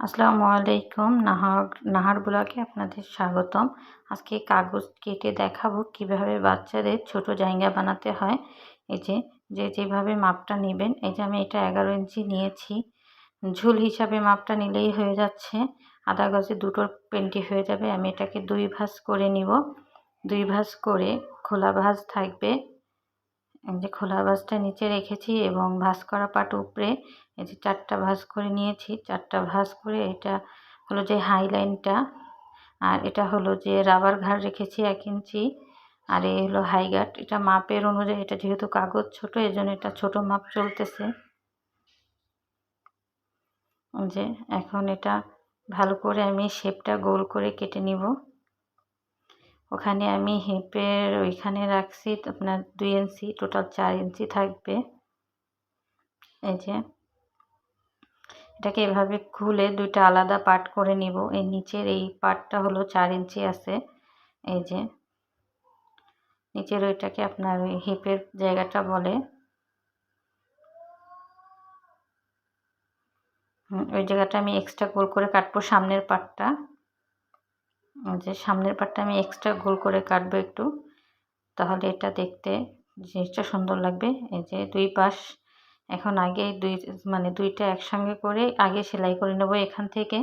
আসসালামু আলাইকুম, নাহার নাহার ব্লগে আপনাদের স্বাগতম। আজকে কাগজ কেটে দেখাবো কীভাবে বাচ্চাদের ছোট জায়গা বানাতে হয়। এই যে যে যেভাবে মাপটা নেবেন, এই যে আমি এটা এগারো ইঞ্চি নিয়েছি। ঝুল হিসাবে মাপটা নিলেই হয়ে যাচ্ছে। আদা গজে দুটোর পেন্টি হয়ে যাবে, আমি এটাকে দুই ভাঁজ করে নিব। দুই ভাঁজ করে খোলা ভাঁজ থাকবে। যে খোলা ভাঁজটা নিচে রেখেছি এবং ভাঁজ করা পাট উপরে এই যে চারটা ভাঁজ করে নিয়েছি, চারটা ভাঁজ করে এটা হলো যে হাইলাইনটা, আর এটা হলো যে রাবার ঘাড় রেখেছি এক ইঞ্চি, আর এই হলো হাইগাট এটা মাপের অনুযায়ী, এটা যেহেতু কাগজ ছোট, এই জন্য এটা ছোট মাপ চলতেছে। যে এখন এটা ভালো করে আমি শেপটা গোল করে কেটে নিব। ওখানে আমি হিপের ওইখানে রাখছি আপনার দুই ইঞ্চি, টোটাল চার ইঞ্চি থাকবে। এই যে এটাকে এভাবে খুলে দুইটা আলাদা পার্ট করে নিব। এই নিচের এই পার্টটা হলো চার ইঞ্চি আছে, এই যে। নিচের ওইটাকে আপনার ওই হিপের জায়গাটা বলে। ওই জায়গাটা আমি এক্সট্রা গোল করে কাটবো সামনের পার্টটা। যে সামনের পার্টটা আমি এক্সট্রা গোল করে কাটবো একটু। তাহলে এটা দেখতে জিনিসটা সুন্দর লাগবে। এই যে দুই পাশ এখন আগে দুই মানে দুইটা একসঙ্গে করে আগে সেলাই করে নেব এখান থেকে।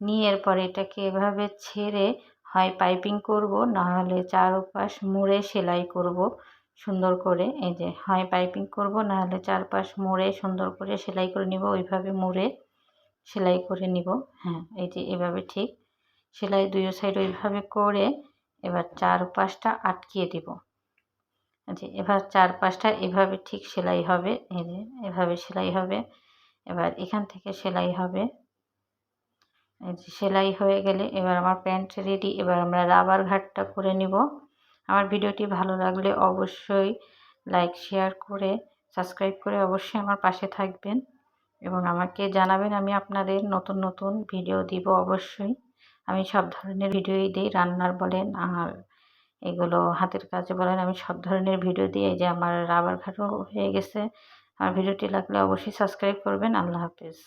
নিয়ে এরপর এটাকে এভাবে ছেড়ে হয় পাইপিং করব, নাহলে চারপাশ মুড়ে সেলাই করব সুন্দর করে। এই যে হয় পাইপিং করব, নাহলে চারপাশ মুড়ে সুন্দর করে সেলাই করে নিব, ওইভাবে মুড়ে সেলাই করে নিব। হ্যাঁ এই যে এভাবে ঠিক। সেলাই দুই সাইড ওইভাবে করে এবার চারপাশটা আটকিয়ে দিব। যে এবার চার পাঁচটা এভাবে ঠিক সেলাই হবে এভাবে সেলাই হবে, এবার এখান থেকে সেলাই হবে। সেলাই হয়ে গেলে এবার আমার প্যান্ট রেডি, এবার আমরা রাবার ঘাটটা করে নিব। আমার ভিডিওটি ভালো লাগলে অবশ্যই লাইক, শেয়ার করে, সাবস্ক্রাইব করে অবশ্যই আমার পাশে থাকবেন এবং আমাকে জানাবেন আমি আপনাদের নতুন নতুন ভিডিও দিব অবশ্যই। আমি সব ধরনের ভিডিওই দিই, রান্নার বলেন আর এগুলো হাতের কাজ বলেন, আমি সব ধরনের ভিডিও দিয়ে যে আমার রাবার ঘাটও হয়ে গেছে। আমার ভিডিওটি লাগলে অবশ্যই সাবস্ক্রাইব করবেন। আল্লাহ হাফিজ।